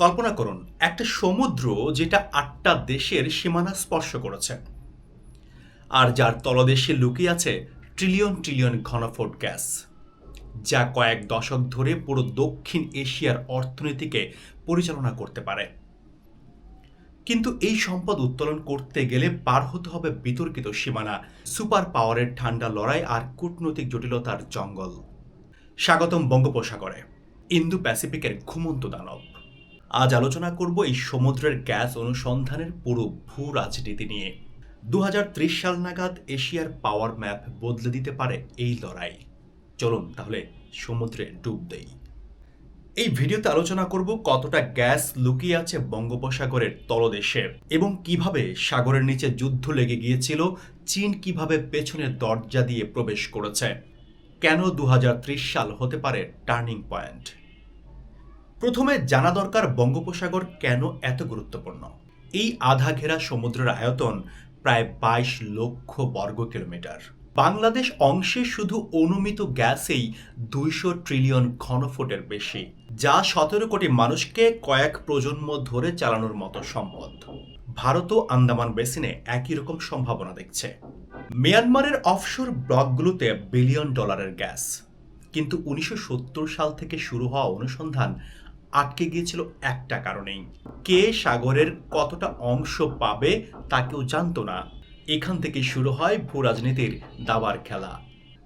কল্পনা করুন, একটা সমুদ্র যেটা আটটা দেশের সীমানা স্পর্শ করেছে আর যার তলদেশে লুকিয়ে আছে ট্রিলিয়ন ট্রিলিয়ন ঘনফুট গ্যাস, যা কয়েক দশক ধরে পুরো দক্ষিণ এশিয়ার অর্থনীতিকে পরিচালনা করতে পারে। কিন্তু এই সম্পদ উত্তোলন করতে গেলে পার হতে হবে বিতর্কিত সীমানা, সুপার পাওয়ারের ঠান্ডা লড়াই আর কূটনৈতিক জটিলতার জঙ্গল। স্বাগতম বঙ্গোপসাগরে ইন্দো প্যাসিফিকের ঘুমন্ত দানব। আজ আলোচনা করব এই সমুদ্রের গ্যাস অনুসন্ধানের পুরো ভূ রাজনীতি নিয়ে। দু হাজার ত্রিশ সাল নাগাদ এশিয়ার পাওয়ার ম্যাপ বদলে দিতে পারে এই লড়াই। চলুন তাহলে সমুদ্রে ডুব দেই। এই ভিডিওতে আলোচনা করব কতটা গ্যাস লুকিয়ে আছে বঙ্গোপসাগরের তলদেশে এবং কীভাবে সাগরের নিচে যুদ্ধ লেগে গিয়েছিল, চীন কীভাবে পেছনের দরজা দিয়ে প্রবেশ করেছে। কেন দু হাজার ত্রিশ সাল হতে পারে টার্নিং পয়েন্ট? প্রথমে জানা দরকার বঙ্গোপসাগর কেন এত গুরুত্বপূর্ণ। এই আধা ঘেরা সমুদ্রের আয়তন প্রায় বাইশ লক্ষ বর্গ কিলোমিটার। বাংলাদেশ অংশে শুধু অনুমিত গ্যাসেই দুইশো ট্রিলিয়ন ঘনফুটের বেশি, যা সতেরো কোটি মানুষকে কয়েক প্রজন্ম ধরে চালানোর মতো সম্পদ। ভারতও আন্দামান বেসিনে একই রকম সম্ভাবনা দেখছে। মিয়ানমারের অফশোর ব্লকগুলোতে বিলিয়ন ডলারের গ্যাস। কিন্তু উনিশশো সত্তর সাল থেকে শুরু হওয়া অনুসন্ধান আটকে গিয়েছিল একটা কারণেই। কে সাগরের কতটা অংশ পাবে তা কেউ জানতো না। এখান থেকে শুরু হয় ভূ রাজনীতির দাবার খেলা।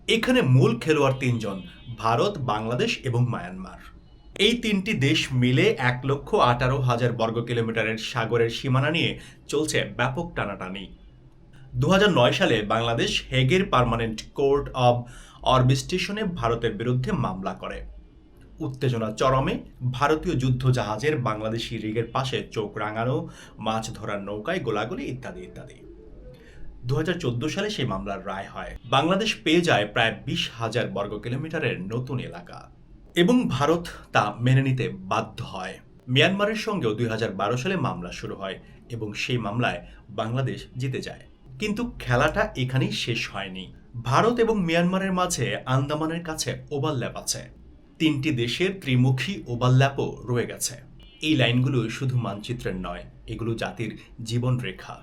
এখানে মূল খেলোয়াড় তিনজন, ভারত, বাংলাদেশ এবং মায়ানমার। এই তিনটি দেশ মিলে এক লক্ষ আঠারো হাজার বর্গ কিলোমিটারের সাগরের সীমানা নিয়ে চলছে ব্যাপক টানাটানি। দু হাজার নয় সালে বাংলাদেশ হেগের পার্মানেন্ট কোর্ট অব অরবিস্টেশনে ভারতের বিরুদ্ধে মামলা করে। উত্তেজনা চরমে, ভারতীয় যুদ্ধ জাহাজের বাংলাদেশি রিগের পাশে চোখ রাঙানো, মাছ ধরার নৌকায় গোলাগুলি ইত্যাদি ইত্যাদি। দুই হাজার চোদ্দ সালে সেই মামলার রায় হয়। বাংলাদেশ পেয়ে যায় প্রায় বিশ হাজার বর্গ কিলোমিটারের নতুন এলাকা। এবং ভারত তা মেনে নিতে বাধ্য হয়। মিয়ানমারের সঙ্গেও দুই হাজার বারো সালে মামলা শুরু হয় এবং সেই মামলায় বাংলাদেশ জিতে যায়। কিন্তু খেলাটা এখানেই শেষ হয়নি। ভারত এবং মিয়ানমারের মাঝে আন্দামানের কাছে ওভারল্যাপ আছে। তিনটি দেশের ত্রিমুখী ওভারল্যাপও রয়ে গেছে। এই লাইনগুলো শুধু মানচিত্রের নয়, এগুলো জাতির জীবনরেখা।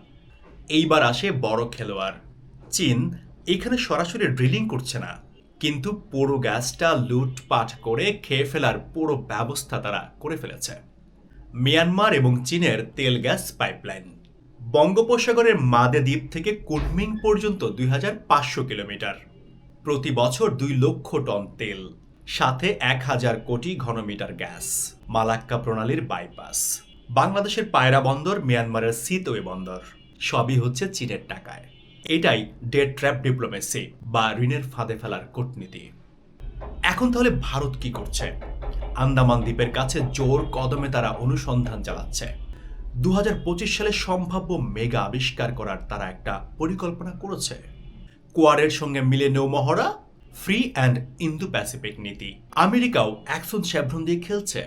এইবার আসে বড় খেলোয়াড়। চীন এখানে সরাসরি ড্রিলিং করছে না, কিন্তু পুরো গ্যাসটা লুটপাট করে খেয়ে ফেলার পুরো ব্যবস্থা তারা করে ফেলেছে। মিয়ানমার এবং চীনের তেল গ্যাস পাইপলাইন। বঙ্গোপসাগরের মাদে দ্বীপ থেকে কুনমিং পর্যন্ত দুই হাজার পাঁচশো কিলোমিটার। প্রতি বছর দুই লক্ষ টন তেল। সাথে এক হাজার কোটি ঘনমিটার গ্যাস, মালাক্কা প্রণালীর বাইপাস। বাংলাদেশের পায়রা বন্দর, মিয়ানমারের সিতোয়ে বন্দর, সবই হচ্ছে চীনের টাকায়। এটাই ডেট ট্র্যাপ ডিপ্লোমেসি বা ঋণের ফাঁদে ফেলার কূটনীতি। এখন তাহলে ভারত কি করছে? আন্দামান দ্বীপের কাছে জোর কদমে তারা অনুসন্ধান চালাচ্ছে। দু হাজার পঁচিশ সালে সম্ভাব্য মেগা আবিষ্কার করার তারা একটা পরিকল্পনা করেছে। কোয়ারের সঙ্গে মিলে নৌমহড়া ফ্রি অ্যান্ড ইন্দো প্যাসিফিক নীতি। আমেরিকাও অ্যাকশন শ্যাভ্রন দিয়ে খেলছে।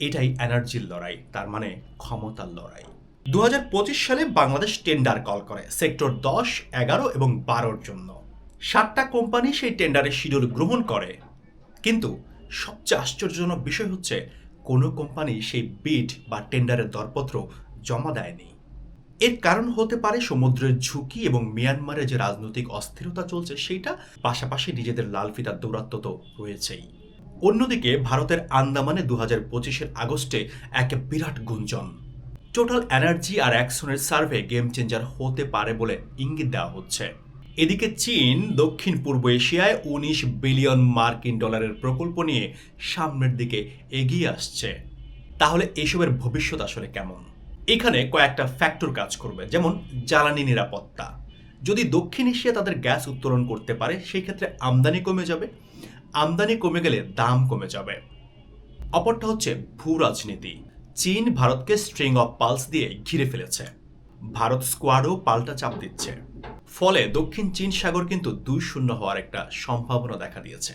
এটাই এনার্জির লড়াই, তার মানে ক্ষমতার লড়াই। দু হাজার পঁচিশ সালে বাংলাদেশ টেন্ডার কল করে সেক্টর দশ, এগারো এবং বারোর জন্য। সাতটা কোম্পানি সেই টেন্ডারের শিডিউল গ্রহণ করে। কিন্তু সবচেয়ে আশ্চর্যজনক বিষয় হচ্ছে, কোনো কোম্পানি সেই বিড বা টেন্ডারের দরপত্র জমা দেয়নি। এর কারণ হতে পারে সমুদ্রের ঝুঁকি এবং মিয়ানমারে যে রাজনৈতিক অস্থিরতা চলছে, সেইটা পাশাপাশি নিজেদের লাল ফিতার দৌরাত্ম তো রয়েছেই। অন্যদিকে ভারতের আন্দামানে দু হাজার পঁচিশের আগস্টে এক বিরাট গুঞ্জন। টোটাল এনার্জি আর অ্যাকশনের সার্ভে গেম চেঞ্জার হতে পারে বলে ইঙ্গিত দেওয়া হচ্ছে। এদিকে চীন, দক্ষিণ পূর্ব এশিয়ায় উনিশ বিলিয়ন মার্কিন ডলারের প্রকল্প নিয়ে সামনের দিকে এগিয়ে আসছে। তাহলে এসবের ভবিষ্যৎ আসলে কেমন? এখানে কয়েকটা ফ্যাক্টর কাজ করবে, যেমন জ্বালানি নিরাপত্তা। যদি দক্ষিণ এশিয়া তাদের গ্যাস উত্তোলন করতে পারে, সেই ক্ষেত্রে আমদানি কমে যাবে। আমদানি কমে গেলে দাম কমে যাবে। অপরটা হচ্ছে ভূ রাজনীতি। চীন ভারতকে স্ট্রিং অফ পালস দিয়ে ঘিরে ফেলেছে। ভারত স্কোয়াডও পাল্টা চাপ দিচ্ছে। ফলে দক্ষিণ চীন সাগর কিন্তু দুই শূন্য হওয়ার একটা সম্ভাবনা দেখা দিয়েছে।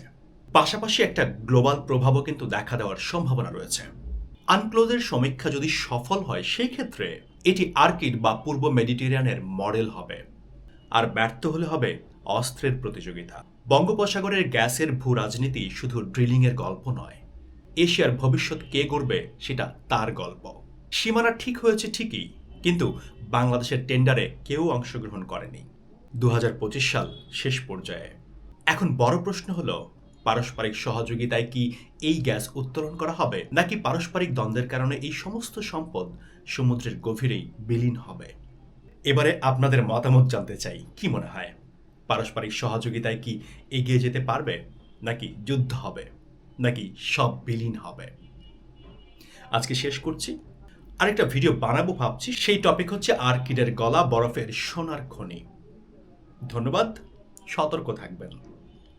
পাশাপাশি একটা গ্লোবাল প্রভাবও কিন্তু দেখা দেওয়ার সম্ভাবনা রয়েছে। আনক্লোজের সমীক্ষা যদি সফল হয় সেই ক্ষেত্রে এটি আর্কিড বা পূর্ব মেডিটেরিয়ানের মডেল হবে। আর ব্যর্থ হলে হবে অস্ত্রের প্রতিযোগিতা। বঙ্গোপসাগরের গ্যাসের ভূ রাজনীতি শুধু ড্রিলিংয়ের গল্প নয়। এশিয়ার ভবিষ্যৎ কে গড়বে, সেটা তার গল্প। সীমানা ঠিক হয়েছে ঠিকই, কিন্তু বাংলাদেশের টেন্ডারে কেউ অংশগ্রহণ করেনি। দু হাজার পঁচিশ সাল শেষ পর্যায়ে। এখন বড় প্রশ্ন হলো পারস্পরিক সহযোগিতায় কি এই গ্যাস উত্তোলন করা হবে? নাকি পারস্পরিক দ্বন্দ্বের কারণে এই সমস্ত সম্পদ সমুদ্রের গভীরেই বিলীন হবে? এবারে আপনাদের মতামত জানতে চাই। কি মনে হয়? পারস্পরিক সহযোগিতায় কি এগিয়ে যেতে পারবে? নাকি যুদ্ধ হবে? নাকি সব বিলীন হবে? আজকে শেষ করছি। আরেকটা ভিডিও বানাবো ভাবছি। সেই টপিক হচ্ছে আর্কিডের গলা বরফের সোনার খনি। ধন্যবাদ। সতর্ক থাকবেন।